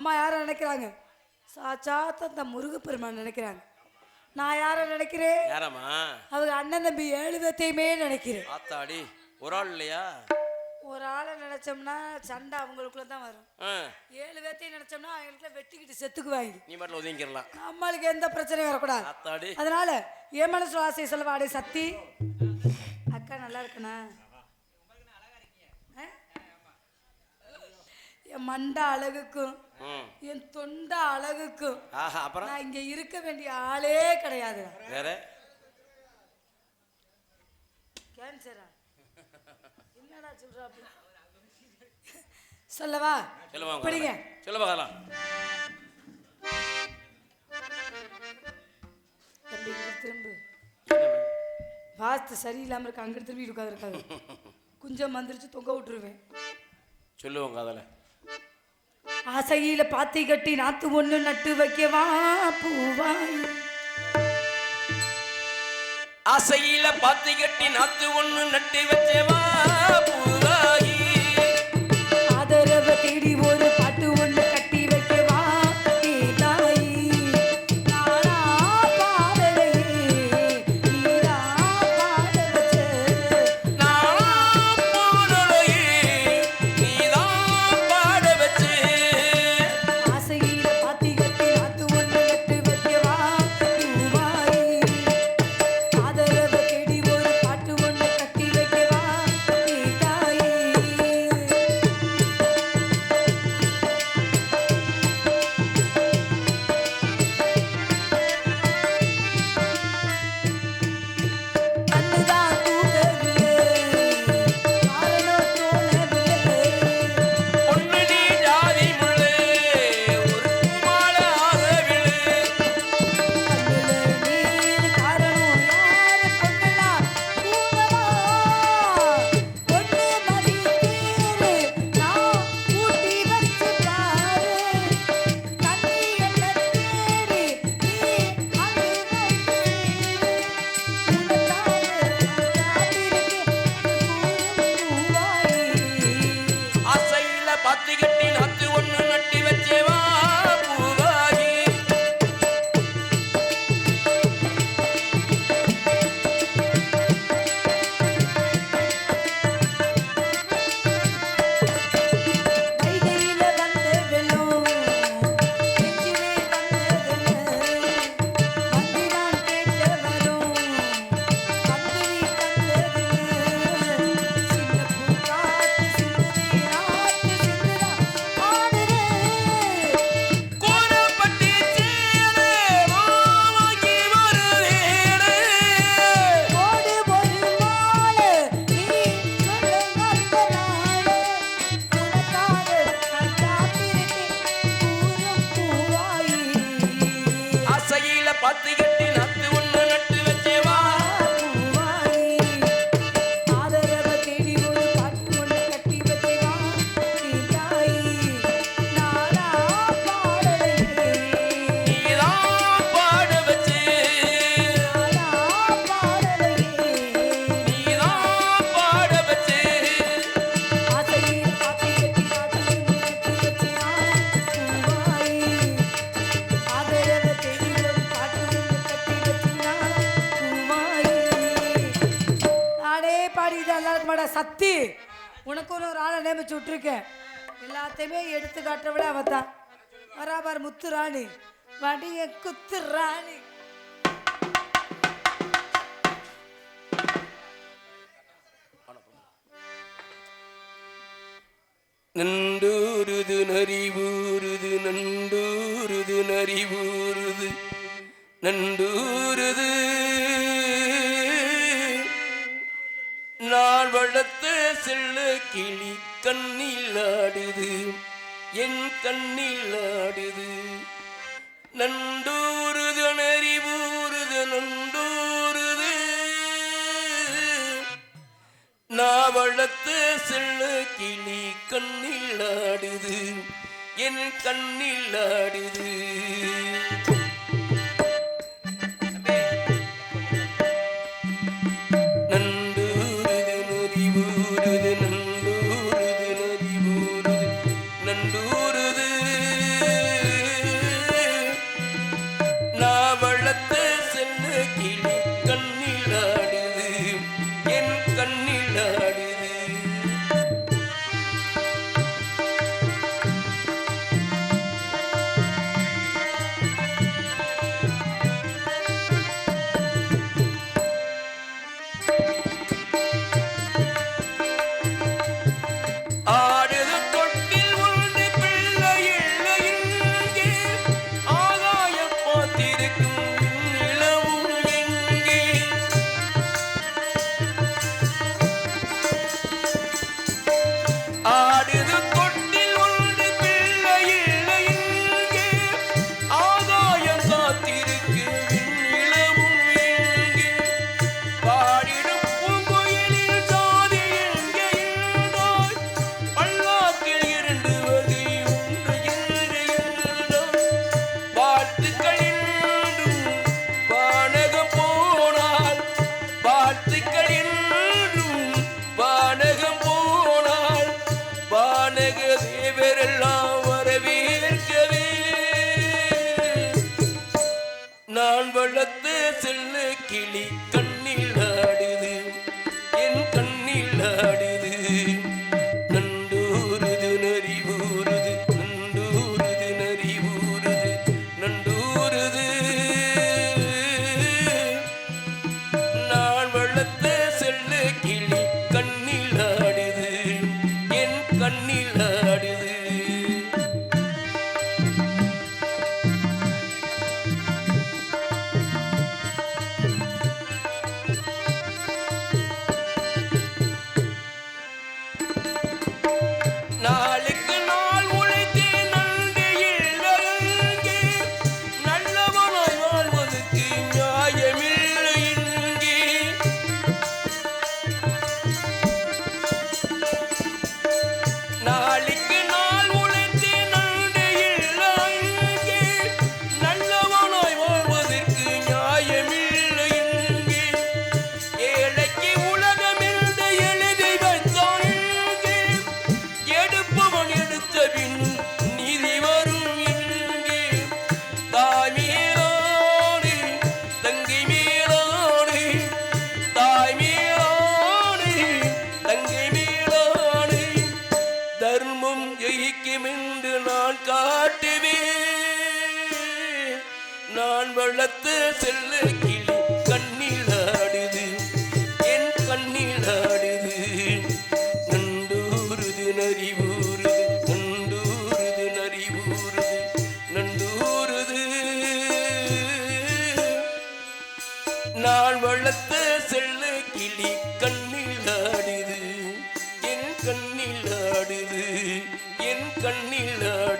அம்மா யாரை நினைக்கிறாங்க? சாச்சாத்த அந்த முருகப்பெருமான் நினைக்கிறாங்க. நான் யாரை நினைக்கிறேன்? யாரம்மா? அவங்க அண்ணன் தம்பி ஏழு பேத்தையுமே நினைக்கிறேன். ஆத்தாடி ஒரு ஆள் இல்லையா? ஒரு ஆளை நினைச்சோம்னா சண்டை அவங்களுக்குள்ள தான் வரும். ஏழு பேர்த்தையும் நினைச்சோம்னா அவங்களுக்குள்ள வெட்டிக்கிட்டு செத்துக்குவாங்க. நீ மட்டும் ஒதுங்கிடலாம். நம்மளுக்கு எந்த பிரச்சனையும் வரக்கூடாது. ஆத்தாடி. அதனால என் மனசு ஆசை சொல்லுவா? அடே சக்தி அக்கா நல்லா இருக்கணா என் மண்டை அழகுக்கும் என் தொண்டை அழகுக்கும் ஆஹா அப்புறம்? நான் இங்க இருக்க வேண்டிய ஆளே கிடையாது. வேற? கேன்சரா என்னடா சொல்றாப்ல சொல்லவா? சொல்லுமா படிங்க. சொல்ல பார்க்கலாம் தம்பி இங்க திரும்பு. வாஸ்து சரியில்லாம இருக்கு அங்கிட்டு திரும்பி உட்காந்து இருக்காது குஞ்சம் மந்திரிச்சு தொங்க விட்டுருவேன். சொல்லுவோம் காதல ஆசையில பாத்தி கட்டி நாத்து ஒண்ணு நட்டு வைக்கவா? பூவாய். ஆசையில பாத்தி கட்டி நாத்து ஒண்ணு நட்டு வச்சவா பூவாயி. உனக்கு ஒரு ஆளை நியமிச்சு விட்டுருக்கேன். எல்லாத்தையுமே எடுத்து காட்டுற விட அவத்தான் வராபார் முத்து ராணி வடிய குத்து ராணி நண்டூருது நரிவூருது நண்டூருது நரிவூருது நண்டூருது செல்ல கிளி கண்ணில் ஆடுது என் கண்ணில் ஆடுது. நண்டூருது நரிவூருது நண்டூருது. நான் வளர்த்த செல்ல கிளி கண்ணில் ஆடுது என் கண்ணில் ஆடுது. கிளி கண்ணில் ஆடிது என் கண்ணில் ஆடி